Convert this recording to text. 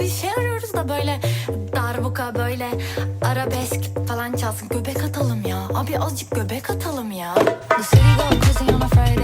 Bir şey arıyoruz da böyle darbuka böyle arabesk falan çalsın. Göbek atalım ya. Abi azıcık göbek atalım ya. The city.